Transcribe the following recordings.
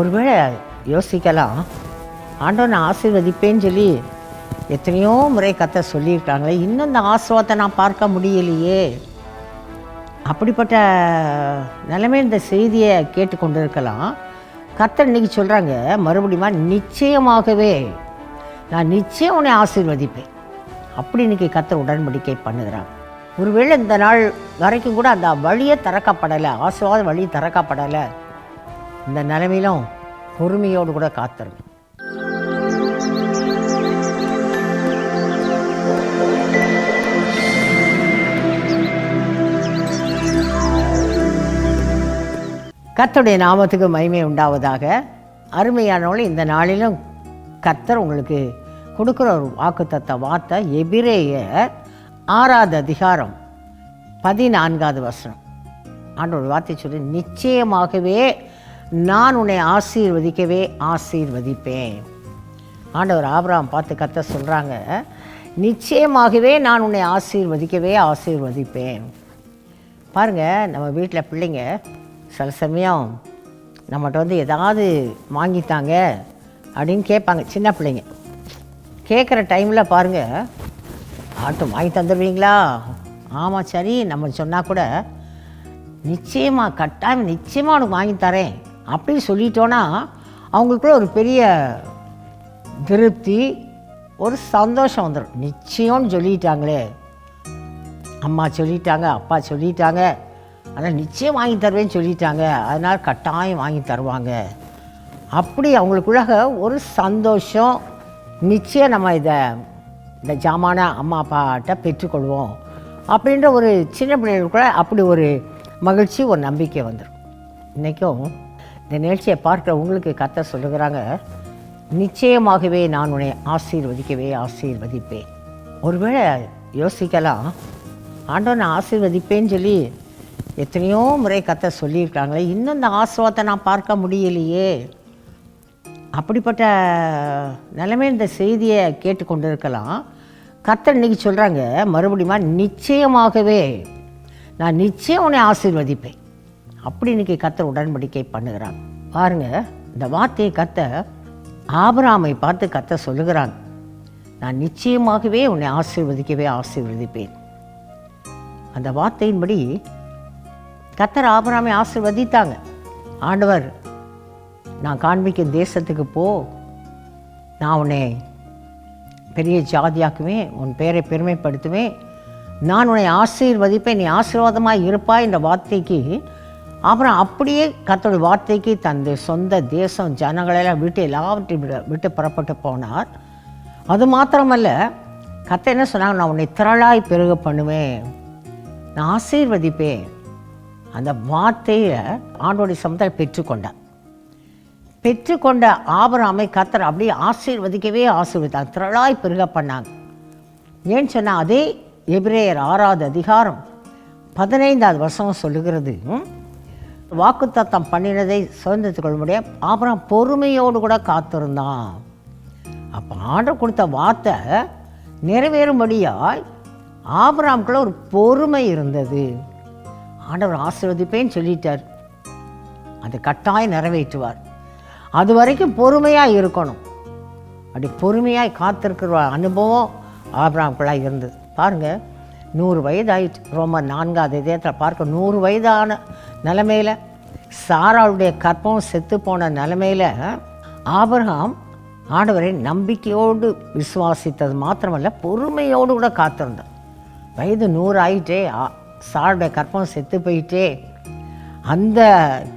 ஒருவேளை யோசிக்கலாம். ஆண்டோ நான் ஆசீர்வதிப்பேன்னு சொல்லி எத்தனையோ முறை கத்தை சொல்லியிருக்காங்களே இன்னும் இந்த ஆசிர்வாதத்தை நான் பார்க்க முடியலையே. அப்படிப்பட்ட நிலைமை இந்த செய்தியை கேட்டுக்கொண்டு இருக்கலாம் கர்த்தர் இன்னைக்கு சொல்கிறாங்க மறுபடியும் நிச்சயமாகவே நான் நிச்சயம் உன்னை ஆசீர்வதிப்பேன். அப்படி இன்றைக்கி கர்த்தர் உடன்படிக்கை பண்ணுகிறாங்க ஒருவேளை இந்த நாள் வரைக்கும் கூட அந்த வழியே திறக்கப்படலை ஆசீர்வாத வழி திறக்கப்படலை. இந்த நிலைமையிலும் பொறுமையோடு கூட காத்திருங்க. கத்தருடைய நாமத்துக்கு மகிமை உண்டாவதாக. அருமையானவளை இந்த நாளிலும் கத்தர் உங்களுக்கு கொடுக்குற ஒரு வாக்குத்தத்த வார்த்தை எபிரேயர் ஆறாவது அதிகாரம் பதினான்காவது வசனம். ஆண்டவர் வார்த்தை சொல்லி நிச்சயமாகவே நான் உன்னை ஆசீர்வதிக்கவே ஆசீர்வதிப்பேன். ஆண்டவர் ஆபராம் பார்த்து கத்த சொல்கிறாங்க நிச்சயமாகவே நான் உன்னை ஆசீர்வதிக்கவே ஆசீர்வதிப்பேன். பாருங்கள் நம்ம வீட்டில் பிள்ளைங்க சில சமயம் நம்மகிட்ட வந்து ஏதாவது வாங்கித்தாங்க அப்படின்னு கேட்பாங்க சின்ன பிள்ளைங்க. கேட்குற டைமில் பாருங்கள் ஆட்டும் வாங்கி தந்துடுவீங்களா? ஆமாம் சரி நம்ம சொன்னால் கூட நிச்சயமாக கட்டாயம் நிச்சயமாக உனக்கு வாங்கி தரேன். அப்படின்னு சொல்லிட்டோன்னா அவங்களுக்குள்ள ஒரு பெரிய திருப்தி ஒரு சந்தோஷம் வந்துடும் நிச்சயம்னு சொல்லிட்டாங்களே. அம்மா சொல்லிட்டாங்க அப்பா சொல்லிட்டாங்க. ஆனால் நிச்சயம் வாங்கி தருவேன்னு சொல்லிட்டாங்க. அதனால் கட்டாயம் வாங்கி தருவாங்க. அப்படி அவங்களுக்குள்ளாக ஒரு சந்தோஷம். நிச்சயம் நம்ம இதை இந்த ஜாமான அம்மா அப்பாட்ட பெற்றுக்கொள்வோம். அப்படின்ற ஒரு சின்ன பிள்ளைகளுக்குள்ள அப்படி ஒரு மகிழ்ச்சி ஒரு நம்பிக்கை வந்துடும் இன்றைக்கும் இந்த நிகழ்ச்சியை பார்க்குற உங்களுக்கு கத்த சொல்லுகிறாங்க நிச்சயமாகவே நான் உன்னை ஆசீர்வதிக்கவே ஆசீர்வதிப்பேன். ஒருவேளை யோசிக்கலாம் ஆண்டோ நான் ஆசீர்வதிப்பேன்னு சொல்லி எத்தனையோ முறை கத்த சொல்லியிருக்காங்களே இன்னும் இந்த ஆசிர்வாதத்தை நான் பார்க்க முடியலையே. அப்படிப்பட்ட நிலைமை இந்த செய்தியை கேட்டுக்கொண்டு இருக்கலாம் கர்த்தர் இன்னைக்கு சொல்கிறாங்க மறுபடியும் நிச்சயமாகவே நான் நிச்சயம் உன்னை ஆசீர்வதிப்பேன். அப்படி இன்றைக்கி கத்தர் உடன்படிக்கை பண்ணுகிறாங்க பாருங்க இந்த வார்த்தையை கத்த ஆபராமை பார்த்து கத்த சொல்லுகிறாங்க நான் நிச்சயமாகவே உன்னை ஆசீர்வதிக்கவே ஆசீர்வதிப்பேன். அந்த வார்த்தையின்படி கத்தர் ஆபராமை ஆசீர்வதித்தாங்க. ஆண்டவர் நான் காண்பிக்கும் தேசத்துக்கு போ. நான் உன்னை பெரிய ஜாதியாக்குவேன் உன் பெயரை பெருமைப்படுத்துவேன். நான் உன்னை ஆசீர்வதிப்பேன் நீ ஆசீர்வாதமாக இருப்பாய் இந்த வார்த்தைக்கு அப்புறம் அப்படியே கத்தோட வார்த்தைக்கு தந்த சொந்த தேசம் ஜனங்களெல்லாம் விட்டு எல்லாவற்றையும் விட விட்டு புறப்பட்டு போனார். அது மாத்திரமல்ல கத்தை என்ன சொன்னாங்க? நான் உன்னை திரளாய் பெருக பண்ணுவேன். நான் ஆசீர்வதிப்பேன். அந்த வார்த்தையை ஆண்டோடைய சமத்தில் பெற்றுக்கொண்டார். பெற்றுக்கொண்ட ஆபராமை கத்தர் அப்படியே ஆசீர்வதிக்கவே ஆசீர்வதித்தார். திரளாய் பெருக பண்ணாங்க. ஏன்னு சொன்னால் அதே எபிரேயர் ஆறாவது அதிகாரம் பதினைந்தாவது வருஷம் சொல்லுகிறது வாக்குத்தத்தம் பண்ணினதை சுதந்திரத்து கொள்ள முடியும் அப்புறம் பொறுமையோடு கூட காத்திருந்தான். அப்போ ஆண்டர் கொடுத்த வார்த்தை நிறைவேறும்படியாய் ஆபராம்குள்ள ஒரு பொறுமை இருந்தது. ஆண்டவர் ஆசீர்வதிப்பேன்னு சொல்லிட்டார். அது கட்டாயம் நிறைவேற்றுவார். அது வரைக்கும் பொறுமையாக இருக்கணும். அப்படி பொறுமையாக காத்திருக்கிற அனுபவம் ஆபராம்குள்ளாக இருந்தது. பாருங்கள் நூறு வயது ஆயிடுச்சு நான்காவது இதயத்தில் பார்க்க நூறு வயதான நிலமையில் சாராளுடைய கற்பம் செத்து போன நிலமையில் ஆபரகம் ஆண்டவரை நம்பிக்கையோடு விசுவாசித்தது மாத்திரமல்ல பொறுமையோடு கூட காத்திருந்தார். வயது நூறு ஆயிட்டே சாருடைய கற்பம் செத்து போயிட்டே அந்த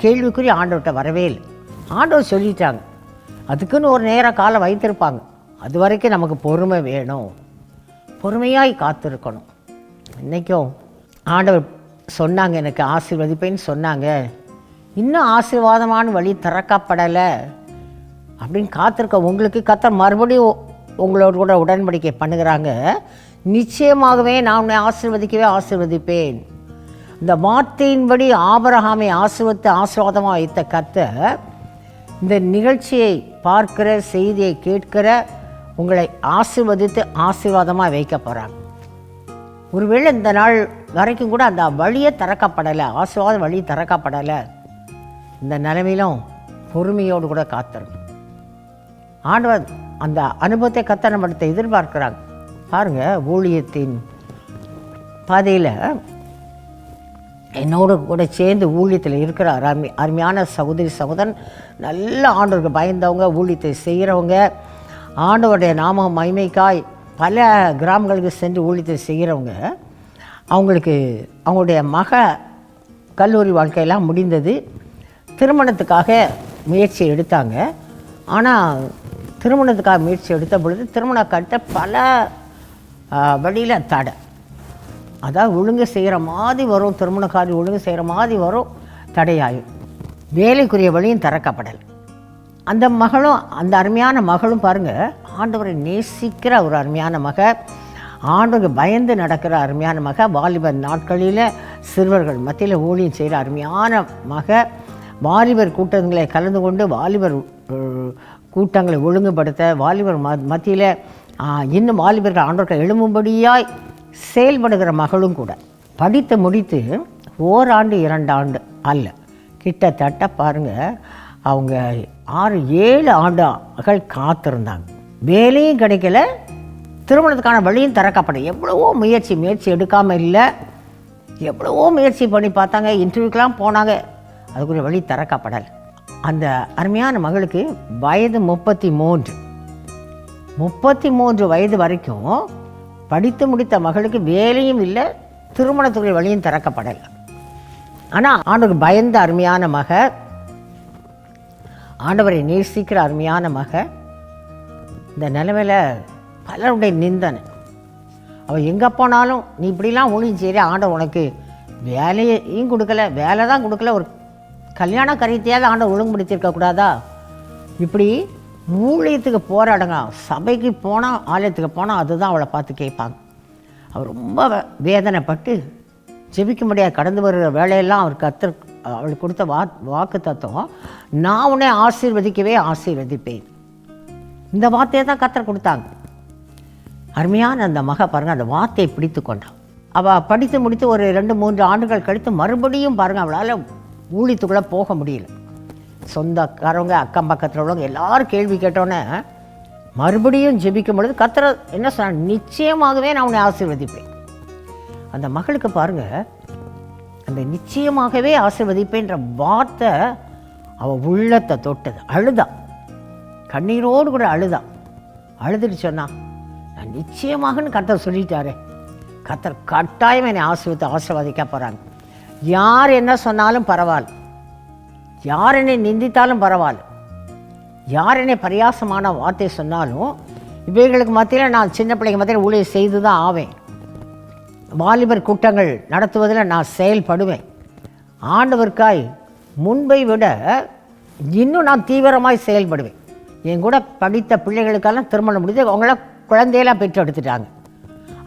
கேள்விக்குறி ஆண்டவர்கிட்ட வரவே இல்லை. ஆண்டவர் சொல்லிட்டாங்க அதுக்குன்னு ஒரு நேர காலம் வைத்திருப்பாங்க. அது வரைக்கும் நமக்கு பொறுமை வேணும். பொறுமையாய் காத்திருக்கணும். இன்றைக்கும் ஆண்டவர் சொன்னாங்க எனக்கு ஆசீர்வதிப்பேன்னு சொன்னாங்க. இன்னும் ஆசீர்வாதமான வழி திறக்கப்படலை. அப்படின்னு காத்திருக்க உங்களுக்கு கத்தர் மறுபடியும் உங்களோட கூட உடன்படிக்கை பண்ணுகிறாங்க. நிச்சயமாகவே நான் உன்னை ஆசீர்வதிக்கவே ஆசீர்வதிப்பேன். இந்த வார்த்தையின்படி ஆபரகாமை ஆசீர்வத்து ஆசீர்வாதமாக வைத்த கத்த இந்த நிகழ்ச்சியை பார்க்கிற செய்தியை கேட்கிற உங்களை ஆசீர்வதித்து ஆசீர்வாதமாக வைக்க போகிறாங்க ஒருவேளை இந்த நாள் வரைக்கும் கூட அந்த வழியே திறக்கப்படலை ஆசுவாத வழி திறக்கப்படலை. இந்த நிலைமையிலும் பொறுமையோடு கூட காத்திருக்கும் ஆண்டவர் அந்த அனுபவத்தை கத்த நம்மகிட்ட எதிர்பார்க்கிறாங்க பாருங்கள் ஊழியத்தின் பாதையில் என்னோடு கூட சேர்ந்து ஊழியத்தில் இருக்கிற அருமை அருமையான சகோதரி சகோதரன் நல்ல ஆண்டவருக்கு பயந்தவங்க ஊழியத்தை செய்கிறவங்க ஆண்டவருடைய நாம மைமைக்காய் பல கிராமங்களுக்கு சென்று ஊழியத்தை செய்கிறவங்க அவங்களுக்கு அவங்களுடைய மக கல்லூரி வாழ்க்கையெல்லாம் முடிந்தது. திருமணத்துக்காக முயற்சி எடுத்தாங்க. ஆனால் திருமணத்துக்காக முயற்சி எடுத்த பொழுது திருமணம் கட்ட பல வழியில் தடை. அதாவது ஒழுங்கு செய்கிற மாதிரி வரும் திருமணக்காரி ஒழுங்கு செய்கிற மாதிரி வரும் தடையாயும். வேலைக்குரிய வழியும் திறக்கப்படல். அந்த மகளும் அந்த அருமையான மகளும் பாருங்கள் ஆண்டவரை நேசிக்கிற ஒரு அருமையான மக. ஆண்டுக்கு பயந்து நடக்கிற அருமையான மக வாலிபர் நாட்களில் சிறுவர்கள் மத்தியில் ஊழியம் செய்கிற அருமையான மக வாலிபர் கூட்டங்களை கலந்து கொண்டு வாலிபர் கூட்டங்களை ஒழுங்குபடுத்த வாலிபர் ம மத்தியில் இன்னும் வாலிபர்கள் ஆண்டவர்கள் எழும்பும்படியாய் செயல்படுகிற மகளும் கூட. படித்து முடித்து ஓராண்டு இரண்டாண்டு அல்ல. கிட்டத்தட்ட பாருங்கள் அவங்க ஆறு ஏழு ஆண்டுகள் காத்திருந்தாங்க. வேலையும் கிடைக்கல திருமணத்துக்கான வழியும் திறக்கப்பட எவ்வளவோ முயற்சி முயற்சி எடுக்காமல் இல்லை. எவ்வளவோ முயற்சி பண்ணி பார்த்தாங்க இன்டர்வியூக்கெலாம் போனாங்க. அதுக்குரிய வழி திறக்கப்படலை. அந்த அருமையான மகளுக்கு வயது முப்பத்தி மூன்று முப்பத்தி மூன்று வயது வரைக்கும் படித்து முடித்த மகளுக்கு வேலையும் இல்லை திருமணத்துக்குரிய வழியும் திறக்கப்படலை. ஆனால் ஆண்டவர் பயந்த அருமையான மக ஆண்டவரை நேசிக்கிற அருமையான மக இந்த நிலைமையில் பலருடைய நிந்தனை. அவள் எங்கே போனாலும் நீ இப்படிலாம் ஊழியம் சரி ஆண்ட உனக்கு வேலையையும் கொடுக்கல வேலை தான் கொடுக்கல ஒரு கல்யாண கரியத்தையாவது ஆண்டை ஒழுங்குபடுத்தியிருக்க கூடாதா? இப்படி ஊழியத்துக்கு போராடுங்க. சபைக்கு போனால் ஆலயத்துக்கு போனால் அதுதான் அவளை பார்த்து கேட்பாங்க. அவர் ரொம்ப வேதனைப்பட்டு ஜெபிக்க முடியாது கடந்து வருகிற வேலையெல்லாம் அவர் கத்து அவளுக்கு கொடுத்த வா வாக்கு தத்துவம். நான் உன்னை ஆசீர்வதிக்கவே ஆசீர்வதிப்பேன். இந்த வார்த்தையை தான் கத்தர் கொடுத்தாங்க. அருமையான அந்த மக பாருங்க அந்த வார்த்தையை பிடித்து கொண்டான் அவள் படித்து முடித்து ஒரு ரெண்டு மூன்று ஆண்டுகள் கழித்து மறுபடியும் பாருங்கள் அவளால் ஊழியத்துக்குள்ளே போக முடியல. சொந்தக்காரவங்க அக்கம் பக்கத்தில் உள்ளவங்க எல்லாரும் கேள்வி கேட்டோன்னே மறுபடியும் ஜெபிக்கும் பொழுது கத்திர என்ன சொன்ன நிச்சயமாகவே நான் உன்னை ஆசீர்வதிப்பேன். அந்த மகளுக்கு பாருங்க அந்த நிச்சயமாகவே ஆசீர்வதிப்பேன்ற வார்த்தை அவள் உள்ளத்தை தொட்டது அழுதா. கண்ணீரோடு கூட அழுதா. அழுதுட்டு சொன்னான் நிச்சயமாகன்னு கர்த்தர் சொல்லிட்டாரு. கர்த்தர் கட்டாயம் என்னை ஆசீர்வத்தை ஆசிர்வாதிக்க போகிறாங்க யார் என்ன சொன்னாலும் பரவாயில்ல. யார் என்னை நிந்தித்தாலும் பரவாயில்ல. யார் என்னை பரியாசமான வார்த்தை சொன்னாலும் இவைகளுக்கு மத்தியில் நான் சின்ன பிள்ளைங்க மத்தியில் ஊழியர் செய்து தான் ஆவேன். வாலிபர் கூட்டங்கள் நடத்துவதில் நான் செயல்படுவேன். ஆண்டவர்க்காய் முன்பை விட இன்னும் நான் தீவிரமாய் செயல்படுவேன். என் கூட படித்த பிள்ளைகளுக்கெல்லாம் திருமணம் முடிஞ்சு அவங்களாம் குழந்தையெல்லாம் பெற்று எடுத்துட்டாங்க.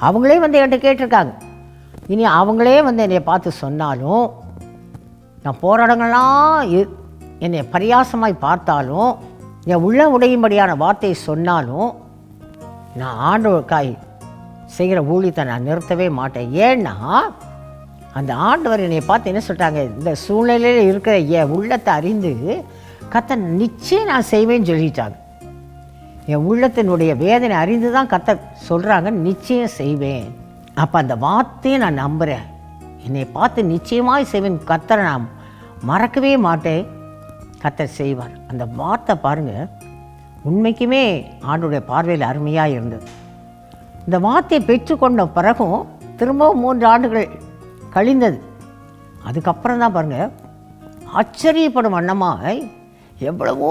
அவங்களே வந்து என்கிட்ட கேட்டிருக்காங்க. இனி அவங்களே வந்து என்னை பார்த்து சொன்னாலும் நான் போராடங்கள்லாம் என்னை பரியாசமாய் பார்த்தாலும் என் உள்ள உடையும்படியான வார்த்தையை சொன்னாலும் நான் ஆண்டவருக்காய் செய்கிற ஊழியத்தை நான் நிறுத்தவே மாட்டேன். ஏன்னா அந்த ஆண்டவர் என்னை பார்த்து என்ன சொல்லிட்டாங்க? இந்த சூழ்நிலையில் இருக்கிற என் உள்ளத்தை அறிந்து கத்தை நிச்சயம் நான் செய்வேன்னு சொல்லிட்டாங்க. என் உள்ளத்தினுடைய வேதனை அறிந்து தான் கத்த சொல்கிறாங்க நிச்சயம் செய்வேன். அப்போ அந்த வார்த்தையை நான் நம்புகிறேன் என்னை பார்த்து நிச்சயமாக செய்வேன். கத்தரை நான் மறக்கவே மாட்டேன். கத்தர் செய்வார். அந்த வார்த்தை பாருங்கள் உண்மைக்குமே ஆண்டுடைய பார்வையில் அருமையாக இருந்தது. இந்த வார்த்தையை பெற்றுக்கொண்ட பிறகும் திரும்பவும் மூன்று ஆண்டுகள் கழிந்தது. அதுக்கப்புறம் தான் பாருங்கள் ஆச்சரியப்படும் வண்ணமாக எவ்வளவோ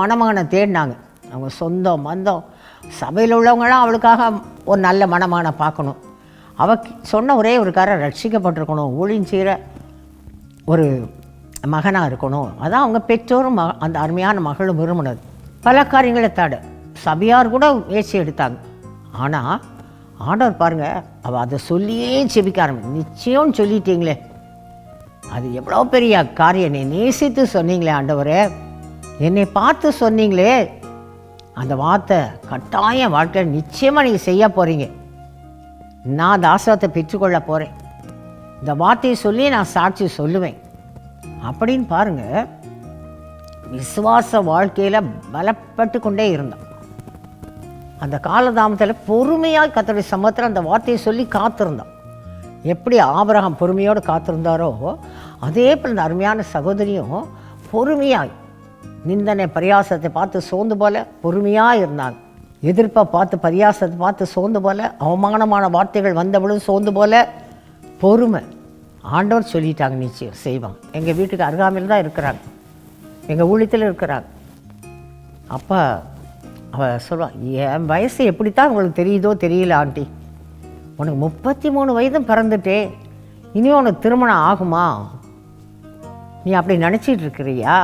மணமகனை தேடினாங்க. அவங்க சொந்தம் மந்தம் சபையில் உள்ளவங்களாம் அவளுக்காக ஒரு நல்ல மனமான பார்க்கணும். அவ சொன்ன ஒரே ஒரு காரை ரட்சிக்கப்பட்டிருக்கணும். ஊழியம் ஒரு மகனாக இருக்கணும். அதான் அவங்க பெற்றோரும் மக அந்த அருமையான மகளும் விரும்பினது. பல காரியங்களை தாடு. சபையார் கூட முயற்சி எடுத்தாங்க. ஆனால் ஆண்டவர் பாருங்கள் அவள் அதை சொல்லியே செபிக்க ஆரம்பி நிச்சயம்னு சொல்லிட்டீங்களே. அது எவ்வளோ பெரிய காரியம். என்னை நேசித்து சொன்னீங்களே ஆண்டவரே. என்னை பார்த்து சொன்னீங்களே. அந்த வார்த்தை கட்டாயம் வாழ்க்கையில் நிச்சயமாக நீங்கள் செய்ய போகிறீங்க நான் அந்த ஆசிரத்தை பெற்றுக்கொள்ள போகிறேன் இந்த வார்த்தையை சொல்லி நான் சாட்சி சொல்லுவேன். அப்படின்னு பாருங்கள் விசுவாச வாழ்க்கையில் பலப்பட்டு கொண்டே இருந்தான். அந்த காலதாமத்தில் பொறுமையாக கத்தருடைய சமத்தில் அந்த வார்த்தையை சொல்லி காத்திருந்தான். எப்படி ஆபரகம் பொறுமையோடு காத்திருந்தாரோ அதே போல் இந்த அருமையான சகோதரியும் பொறுமையாக நிந்தனை பரியாசத்தை பார்த்து சோர்ந்து போல பொறுமையாக இருந்தாங்க எதிர்ப்பை பார்த்து பரியாசத்தை பார்த்து சோர்ந்து போல அவமானமான வார்த்தைகள் வந்தவளும் சோர்ந்து போல பொறுமை. ஆண்டவர் சொல்லிட்டாங்க நிச்சயம் செய்வாங்க எங்கள் வீட்டுக்கு அருகாமையில் தான் இருக்கிறாங்க. எங்கள் ஊழியத்தில் இருக்கிறாங்க. அப்போ அவ சொல்லுவாள் என் வயசு எப்படித்தான் உங்களுக்கு தெரியுதோ தெரியல ஆண்டி. உனக்கு முப்பத்தி மூணு வயதும் பிறந்துட்டே. இனி உனக்கு திருமணம் ஆகுமா? நீ அப்படி நினச்சிட்டு இருக்கிறியா?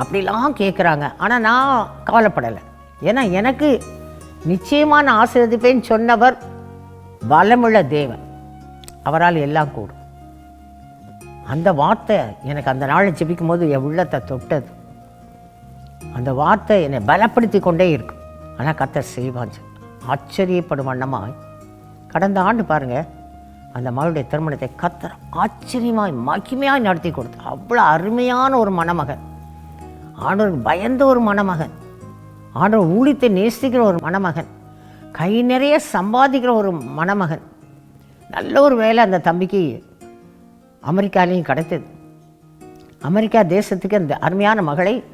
அப்படிலாம் கேட்குறாங்க ஆனால் நான் கவலைப்படலை. ஏன்னா எனக்கு நிச்சயமான நான் சொன்னவர் வளமுள்ள தேவன். அவரால் எல்லாம் கூடும். அந்த வார்த்தை எனக்கு அந்த நாளை ஜெபிக்கும் போது என் உள்ளத்தை தொட்டது. அந்த வார்த்தை என்னை பலப்படுத்தி கொண்டே இருக்கும். ஆனால் கத்தர் செய்வான் ஆச்சரியப்படும் வண்ணமாய் கடந்த ஆண்டு பாருங்கள் அந்த மகளுடைய திருமணத்தை கத்தர் ஆச்சரியமாய் மகிமையாய் நடத்தி கொடுத்து அவ்வளோ அருமையான ஒரு மணமகன். ஆண்டவருக்கு பயந்த ஒரு மணமகன். ஆண்டவர் ஊழியத்தை நேசிக்கிற ஒரு மணமகன். கை நிறைய சம்பாதிக்கிற ஒரு மணமகன். நல்ல ஒரு வேலை அந்த தம்பிக்கு அமெரிக்காலையும் கிடைத்தது. அமெரிக்கா தேசத்துக்கு அந்த அருமையான மகளை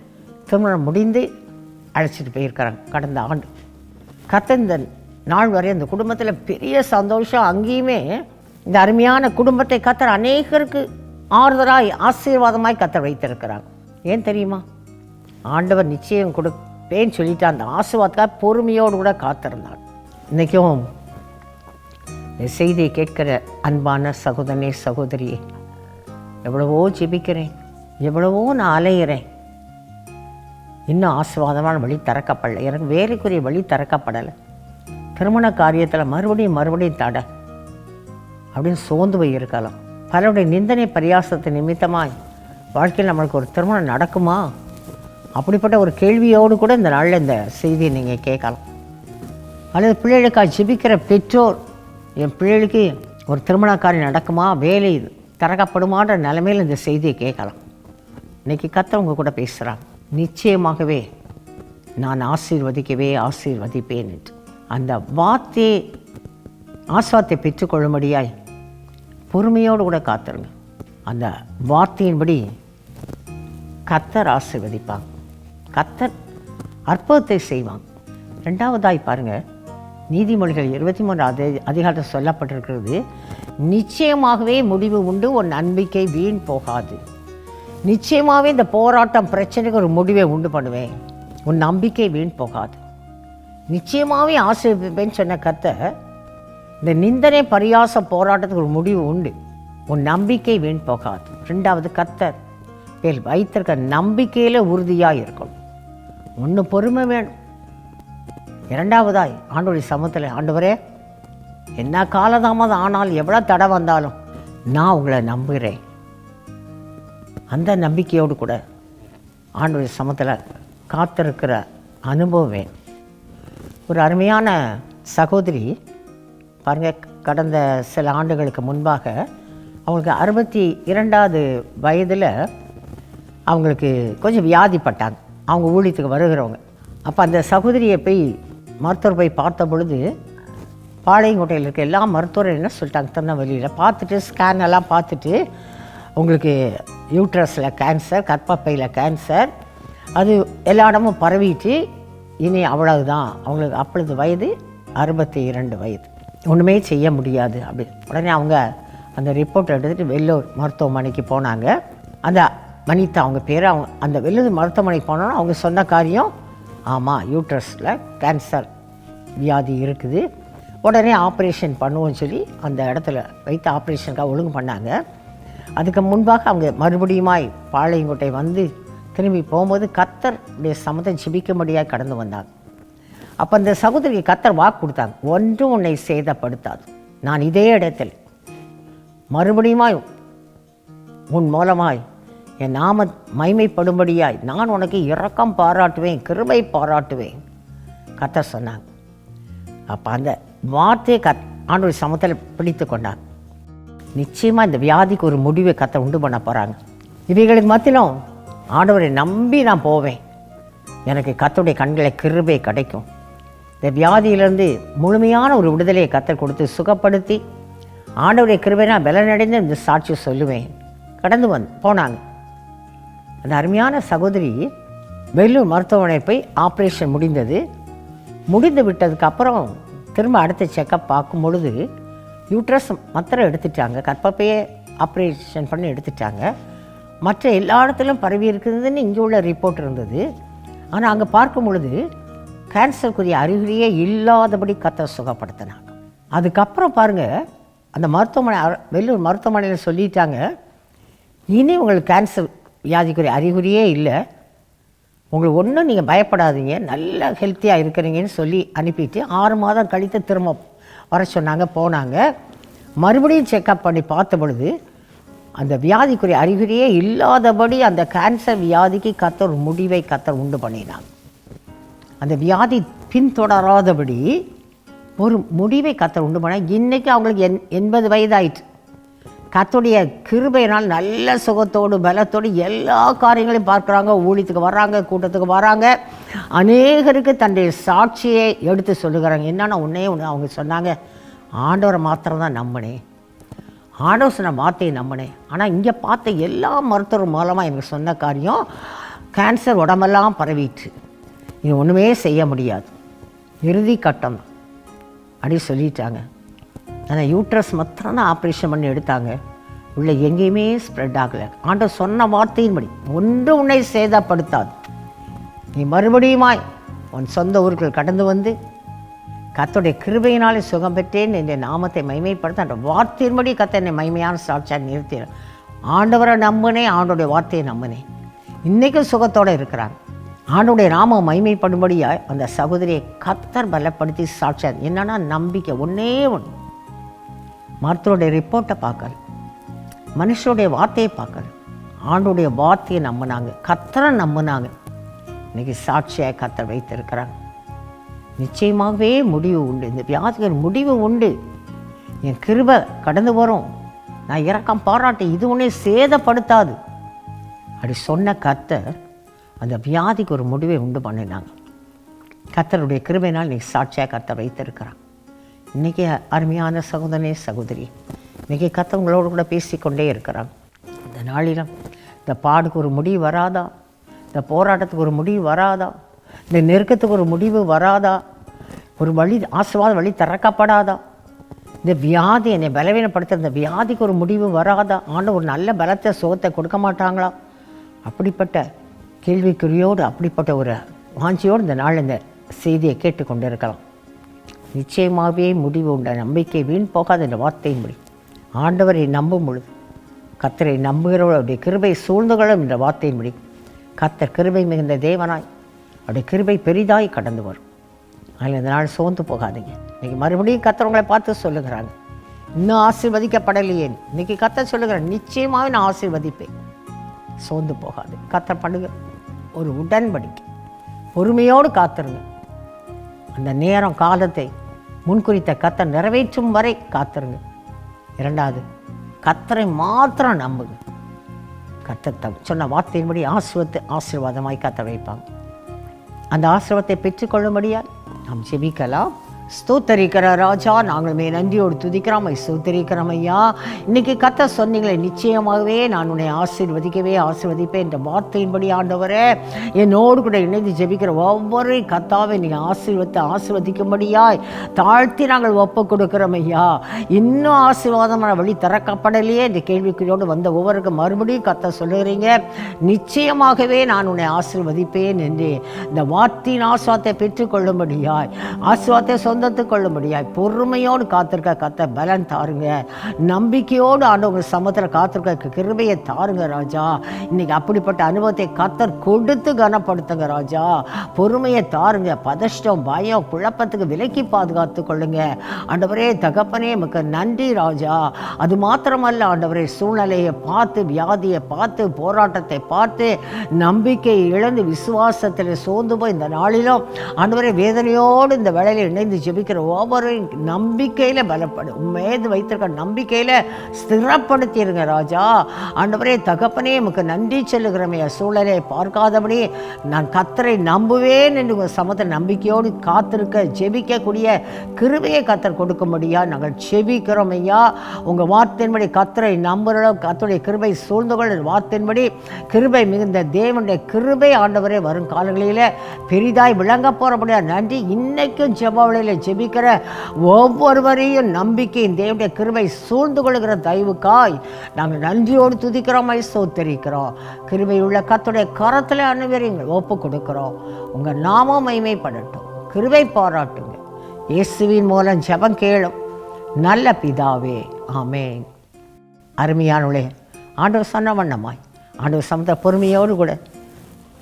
திருமணம் முடிந்து அழைச்சிட்டு போயிருக்கிறாங்க கடந்த ஆண்டு. கத்த இந்த நாள் வரை அந்த குடும்பத்தில் பெரிய சந்தோஷம். அங்கேயுமே இந்த அருமையான குடும்பத்தை கத்தர் அநேகருக்கு ஆறுதலாய் ஆசீர்வாதமாய் கத்தர் வைத்திருக்கிறாங்க ஏன் தெரியுமா? ஆண்டவர் நிச்சயம் கொடுப்பேன்னு சொல்லிட்டு அந்த ஆசீர்வாதத்துக்காக பொறுமையோடு கூட காத்திருந்தாள். இன்றைக்கும் இந்த செய்தியை கேட்கிற அன்பான சகோதரனே சகோதரியே எவ்வளவோ ஜெபிக்கிறேன் எவ்வளவோ நான் அலையிறேன். இன்னும் ஆசீர்வாதமான வழி திறக்கப்படலை. எனக்கு வேலைக்குரிய வழி திறக்கப்படலை. திருமண காரியத்தில் மறுபடியும் மறுபடியும் தடை. அப்படின்னு சோர்ந்து போய் இருக்கலாம் பலருடைய நிந்தனை பரியாசத்தை நிமித்தமாக வாழ்க்கையில் நம்மளுக்கு ஒரு திருமணம் நடக்குமா? அப்படிப்பட்ட ஒரு கேள்வியோடு கூட இந்த நாளில் இந்த செய்தியை நீங்கள் கேட்கலாம். அல்லது பிள்ளைகளுக்காக ஜிபிக்கிற பெற்றோர் என் பிள்ளைகளுக்கு ஒரு திருமண காரியம் நடக்குமா? வேலை திறக்கப்படுமான்ற நிலைமையில் இந்த செய்தியை கேட்கலாம். இன்றைக்கி கத்தவங்க கூட பேசுகிறாங்க நிச்சயமாகவே நான் ஆசீர்வதிக்கவே ஆசீர்வதிப்பேன் என்று. அந்த வார்த்தையை ஆஸ்வாத்தை பெற்றுக்கொள்ளும்படியாய் பொறுமையோடு கூட காத்துருங்க. அந்த வார்த்தையின்படி கத்தர் ஆசீர்வதிப்பாங்க கத்தர் அற்புதத்தை செய்வான். ரெண்டாவதாய் பாருங்கள் நீதிமொழிகள் இருபத்தி மூன்று அதி அதிகாரத்தில் சொல்லப்பட்டிருக்கிறது நிச்சயமாகவே முடிவு உண்டு உன் நம்பிக்கை வீண் போகாது. நிச்சயமாகவே இந்த போராட்டம் பிரச்சனைக்கு ஒரு முடிவை உண்டு பண்ணுவேன் உன் நம்பிக்கை வீண் போகாது. நிச்சயமாகவே ஆசிரியப்பேன்னு சொன்ன கத்தை இந்த நிந்தனை பரியாச போராட்டத்துக்கு ஒரு முடிவு உண்டு உன் நம்பிக்கை வீண் போகாது. ரெண்டாவது கத்தர் பேர் வைத்திருக்க நம்பிக்கையில் உறுதியாக இருக்கணும். ஒன்று பொறுமை வேணும். இரண்டாவதாய் ஆண்டோடைய சமத்தில் ஆண்டவரே என்ன காலதாமதம் ஆனால் எவ்வளோ தடை வந்தாலும் நான் உங்களை நம்புகிறேன். அந்த நம்பிக்கையோடு கூட ஆண்டோடைய சமத்தில் காத்திருக்கிற அனுபவம் வேணும். ஒரு அருமையான சகோதரி பாருங்கள் கடந்த சில ஆண்டுகளுக்கு முன்பாக அவங்களுக்கு அறுபத்தி இரண்டாவது வயதில் அவங்களுக்கு கொஞ்சம் வியாதிப்பட்டாங்க. அவங்க ஊழியத்துக்கு வருகிறவங்க. அப்போ அந்த சகோதரியை போய் மருத்துவர் போய் பார்த்த பொழுது பாளையங்கோட்டையில் இருக்க எல்லா மருத்துவரும் என்ன சொல்லிட்டாங்க திருநெல்வேலியில்? பார்த்துட்டு ஸ்கேன் எல்லாம் பார்த்துட்டு உங்களுக்கு யூட்ரஸில் கேன்சர் கற்பப்பையில் கேன்சர் அது எல்லா இடமும் பரவிட்டு இனி அவ்வளவுதான். அவங்களுக்கு அப்பொழுது வயது அறுபத்தி இரண்டு வயது. ஒன்றுமே செய்ய முடியாது அப்படி உடனே அவங்க அந்த ரிப்போர்ட் எடுத்துகிட்டு வெள்ளூர் மருத்துவமனைக்கு போனாங்க. அந்த வனிதா அவங்க பேர் அவங்க அந்த வெள்ளது மருத்துவமனைக்கு போனோன்னா அவங்க சொன்ன காரியம் ஆமாம் யூட்ரஸில் கேன்சர் வியாதி இருக்குது. உடனே ஆப்ரேஷன் பண்ணுவோம்னு சொல்லி அந்த இடத்துல வைத்து ஆப்ரேஷனுக்காக ஒழுங்கு பண்ணாங்க. அதுக்கு முன்பாக அவங்க மறுபடியுமாய் பாளையங்கோட்டை வந்து திரும்பி போகும்போது கத்தருடைய சமத்தை ஜிபிக்கும்படியாக கடந்து வந்தாங்க. அப்போ அந்த சகோதரிக்கு கத்தர் வாக்கு கொடுத்தாங்க. ஒன்றும் உன்னை சேதப்படுத்தாது. நான் இதே இடத்தில் மறுபடியுமாய் உன் மூலமாய் என் நாம மைமைப்படும்படியாய் நான் உனக்கு இரக்கம் பாராட்டுவேன் கிருபை பாராட்டுவேன். கத்த சொன்னாங்க அப்போ அந்த வார்த்தையை கத் ஆண்டு சமத்தில் பிடித்து கொண்டாங்க நிச்சயமாக இந்த வியாதிக்கு ஒரு முடிவை கத்த உண்டு பண்ண போகிறாங்க இவைகளுக்கு மத்தியிலும் ஆண்டவரை நம்பி நான் போவேன். எனக்கு கத்துடைய கண்களை கிருபை கிடைக்கும். இந்த வியாதியிலிருந்து முழுமையான ஒரு விடுதலையை கத்தர் கொடுத்து சுகப்படுத்தி ஆண்டவருடைய கிருபை நான் பலனடைந்து இந்த சாட்சி சொல்லுவேன். கடந்து வந்து போனாங்க. அந்த அருமையான சகோதரி வெள்ளூர் மருத்துவமனை போய் ஆப்ரேஷன் முடிந்தது. முடிந்து விட்டதுக்கு அப்புறம் திரும்ப அடுத்த செக்கப் பார்க்கும் பொழுது யூட்ரஸ் மத்திரம் எடுத்துட்டாங்க. கற்பப்பையே ஆப்ரேஷன் பண்ணி எடுத்துட்டாங்க. மற்ற எல்லா இடத்துலையும் பரவி இருக்குதுன்னு இங்கே உள்ள ரிப்போர்ட் இருந்தது. ஆனால் அங்கே பார்க்கும் பொழுது கேன்சருக்குரிய அறிகுறியே இல்லாதபடி கத்த சுகப்படுத்தினாங்க. அதுக்கப்புறம் பாருங்கள் அந்த மருத்துவமனை வெள்ளூர் மருத்துவமனையில் சொல்லிட்டாங்க இனி உங்களுக்கு கேன்சர் வியாதிக்குரிய அறிகுறியே இல்லை. உங்களுக்கு ஒன்றும் நீங்கள் பயப்படாதீங்க. நல்ல ஹெல்த்தியாக இருக்கிறீங்கன்னு சொல்லி அனுப்பிட்டு ஆறு மாதம் கழித்து திரும்ப வர சொன்னாங்க போனாங்க. மறுபடியும் செக்கப் பண்ணி பார்த்த பொழுது அந்த வியாதிக்குரிய அறிகுறியே இல்லாதபடி அந்த கேன்சர் வியாதிக்கு கத்தர் முடிவை கத்தர் உண்டு பண்ணினாங்க. அந்த வியாதி பின்தொடராதபடி ஒரு முடிவை கத்தர் உண்டு பண்ண இன்றைக்கி அவங்களுக்கு எண் எண்பது வயதாயிற்று கத்துடைய கிருபையினால் நல்ல சுகத்தோடு பலத்தோடு எல்லா காரியங்களையும் பார்க்குறாங்க. ஊழியத்துக்கு வர்றாங்க கூட்டத்துக்கு வராங்க அநேகருக்கு தன்னுடைய சாட்சியை எடுத்து சொல்லுகிறாங்க. என்னென்னா ஒன்றே ஒன்று அவங்க சொன்னாங்க ஆண்டவரை மாத்திரம் தான் நம்பினேன் ஆண்டவர் சொன்ன வார்த்தையை நம்பினேன் ஆனால் இங்கே பார்த்த எல்லா மருத்துவர் மூலமாக எனக்கு சொன்ன காரியம் கேன்சர் உடம்பெல்லாம் பரவிட்டு. இது ஒன்றுமே செய்ய முடியாது. இறுதி கட்டம் அப்படி சொல்லிட்டாங்க. ஆனால் யூட்ரஸ் மாத்திரம் தான் ஆப்ரேஷன் பண்ணி எடுத்தாங்க. உள்ள எங்கேயுமே ஸ்ப்ரெட் ஆகலை. ஆண்டவர் சொன்ன வார்த்தையின்படி ஒன்று உன்னை சேதப்படுத்தாது. நீ மறுபடியுமாய் உன் சொந்த ஊருக்குள் கடந்து வந்து கத்தோடைய கிருபையினாலே சுகம் பெற்றேன் என்ற நாமத்தை மைமைப்படுத்த அந்த வார்த்தையின்படி கத்தை என்னை மைமையான சாட்சியாக நிறுத்தினார். ஆண்டவரை நம்பினேன் ஆண்டோடைய வார்த்தையை நம்பினேன் இன்றைக்கும் சுகத்தோடு இருக்கிறாங்க ஆண்டோடைய நாமம் மைமைப்படும்படியாய் அந்த சகோதரியை கத்தர் பலப்படுத்தி சாட்சியார். என்னன்னா நம்பிக்கை ஒன்றே ஒன்று மருத்துவருடைய ரிப்போர்ட்டை பார்க்கல மனுஷருடைய வார்த்தையை பார்க்கல ஆண்டுடைய வார்த்தையை நம்பினாங்க. கத்தரை நம்பினாங்க. இன்னைக்கு சாட்சியாக கத்தர் வைத்திருக்கிறாங்க நிச்சயமாகவே முடிவு உண்டு. இந்த வியாதிகள் முடிவு உண்டு. என் கிருபை கடந்து வரும். நான் இறக்கம் பாராட்டு. இது ஒன்றே சேதப்படுத்தாது. அப்படி சொன்ன கத்தர் அந்த வியாதிக்கு ஒரு முடிவை உண்டு பண்ணினாங்க. கத்தருடைய கிருபைனால் நீ சாட்சியாக கத்த வைத்திருக்கிறான் இன்றைக்கி அருமையான சகோதரனே சகோதரி. இன்றைக்கி கத்தவங்களோடு கூட பேசிக்கொண்டே இருக்கிறாங்க இந்த நாளிலும் இந்த பாடுக்கு ஒரு முடிவு வராதா? இந்த போராட்டத்துக்கு ஒரு முடிவு வராதா? இந்த நெருக்கத்துக்கு ஒரு முடிவு வராதா? ஒரு வழி ஆசீர்வாத வழி திறக்கப்படாதா? இந்த வியாதி என்னை பலவீனப்படுத்த இந்த வியாதிக்கு ஒரு முடிவு வராதா? ஆண்டு ஒரு நல்ல பலத்தை சுகத்தை கொடுக்க மாட்டாங்களா? அப்படிப்பட்ட கேள்விக்குறியோடு அப்படிப்பட்ட ஒரு வாஞ்சியோடு இந்த நாள் இந்த செய்தியை கேட்டுக்கொண்டு இருக்கலாம் நிச்சயமாகவே முடிவு உண்ட நம்பிக்கை வீண் போகாத இந்த முடி. ஆண்டவரை நம்பும் பொழுது கத்தரை நம்புகிறவர்களுடைய கிருபை சூழ்ந்துகளும் என்ற வார்த்தையின்படி கத்தர் கிருபை மிகுந்த தேவனாய் அவருடைய கிருபை பெரிதாய் கடந்து வரும். அதில் இந்த நாள் சோர்ந்து போகாதீங்க. இன்றைக்கி மறுபடியும் கத்தர் பார்த்து சொல்லுகிறாங்க. இன்னும் ஆசீர்வதிக்கப்படலையே. இன்னைக்கு கத்த சொல்லுகிறேன் நிச்சயமாக நான் ஆசீர்வதிப்பேன். சோர்ந்து போகாது. கத்த பண்ணுங்க ஒரு உடன்படிக்கை. பொறுமையோடு காத்துருங்க. அந்த நேரம் காலத்தை முன்குறித்த கத்தை நிறைவேற்றும் வரை காத்துருங்க. இரண்டாவது கத்தரை மாத்திரம் நம்புங்க. கத்தத்தை சொன்ன வார்த்தையின்படி ஆசிர்வத்தை ஆசீர்வாதமாய் கத்த வைப்பாங்க அந்த ஆசிரவத்தை பெற்றுக்கொள்ளும்படியால் நாம் ஜெபிக்கலாம். ஸ்தோத்தரிக்கிற ராஜா நாங்களுமே நன்றியோடு துதிக்கிறோம். ஸ்தோத்தரிக்கிறோம் ஐயா. இன்னைக்கு கத்த சொன்னீங்களே நிச்சயமாகவே நான் உன்னை ஆசீர்வதிக்கவே ஆசீர்வதிப்பேன் என்ற வார்த்தையின்படி ஆண்டவரே என்னோடு கூட இணைந்து ஜெபிக்கிற ஒவ்வொரு கத்தாவை நீங்கள் ஆசீர்வத்தை ஆசீர்வதிக்கும்படியாய் தாழ்த்தி நாங்கள் ஒப்பு கொடுக்கிறோம் ஐயா. இன்னும் ஆசீர்வாதமான வழி திறக்கப்படலையே இந்த கேள்விக்குறியோடு வந்த ஒவ்வொருக்கும் மறுபடியும் கத்த சொல்லுகிறீங்க நிச்சயமாகவே நான் உன்னை ஆசீர்வதிப்பேன் என்று. இந்த வார்த்தையின் ஆசுவாத்தை பெற்றுக்கொள்ளும்படியாய் ஆசுவாத்தை கொள்ள கொள்ளும்படியாய் பொறுமையோடு காத்திருக்க கத்த பலன் தாருங்க. நம்பிக்கையோடு ஆண்டவங்க சமுத்திர காத்திருக்க கிருபையை தாருங்க ராஜா. இன்னைக்கு அப்படிப்பட்ட அனுபவத்தை கத்தர் கொடுத்து கனப்படுத்துங்க ராஜா. பொறுமையை தாருங்க. பதஷ்டம் பயம் குழப்பத்துக்கு விலக்கி பாதுகாத்து கொள்ளுங்க. ஆண்டவரே தகப்பனே நமக்கு நன்றி ராஜா. அது மாத்திரமல்ல ஆண்டவரே சூழ்நிலையை பார்த்து வியாதியை பார்த்து போராட்டத்தை பார்த்து நம்பிக்கை இழந்து விசுவாசத்தில் சோர்ந்து போய் இந்த நாளிலும் ஆண்டவரே வேதனையோடு இந்த வேலையில் இணைந்து ஜெபிக்கிற ஒவ்வொரு நம்பிக்கையில் பலப்படு. உண்மையது வைத்திருக்க நம்பிக்கையில் ஸ்திரப்படுத்திடுங்க ராஜா. ஆண்டவரே தகப்பனே உமக்கு நன்றி சொல்லுகிறோமே. சூழலை பார்க்காதபடி நான் கத்தரை நம்புவேன் என்று உங்கள் சமத்தை நம்பிக்கையோடு காத்திருக்க ஜெபிக்கக்கூடிய கிருபையை கத்தர் கொடுக்கும்படியா நாங்கள் ஜெபிக்கிறோம் ஐயா. உங்கள் வார்த்தையின்படி கத்தரை நம்புகிற கத்தருடைய கிருபை சூழ்ந்து கொள்ள வார்த்தையின்படி கிருபை மிகுந்த தேவனுடைய கிருபை ஆண்டவரே வரும் காலங்களில் பெரிதாய் விளங்க போகிறபடியா நன்றி. இன்னைக்கும் ஜெபாவளியில் ஜெபிக்கிற ஒவ்வொருவரையும் நம்பிக்கையின் தேவனுடைய கிருபை சூழ்ந்து கொள்கிற தயவுக்காய் நாங்கள் நன்றியோடு துதிக்கிறோம் சோத்தரிக்கிறோம் கிருபை உள்ள கத்துடைய கரத்தில் அனைவரையும் ஒப்பு கொடுக்கிறோம். உங்கள் நாமம் மைமைப்படட்டும் கிருபை பாராட்டுங்க இயேசுவின் மூலம் ஜெபம் கேளும். நல்ல பிதாவே ஆமேன். அருமையானுளே ஆண்டவர் சொன்ன வண்ணமாய். ஆண்டவர் சமத்த பொறுமையோடு கூட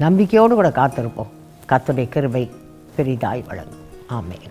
நம்பிக்கையோடு கூட காத்திருப்போம். கத்துடைய கிருபை பெரிதாய் வழங்கும். ஆமேன்.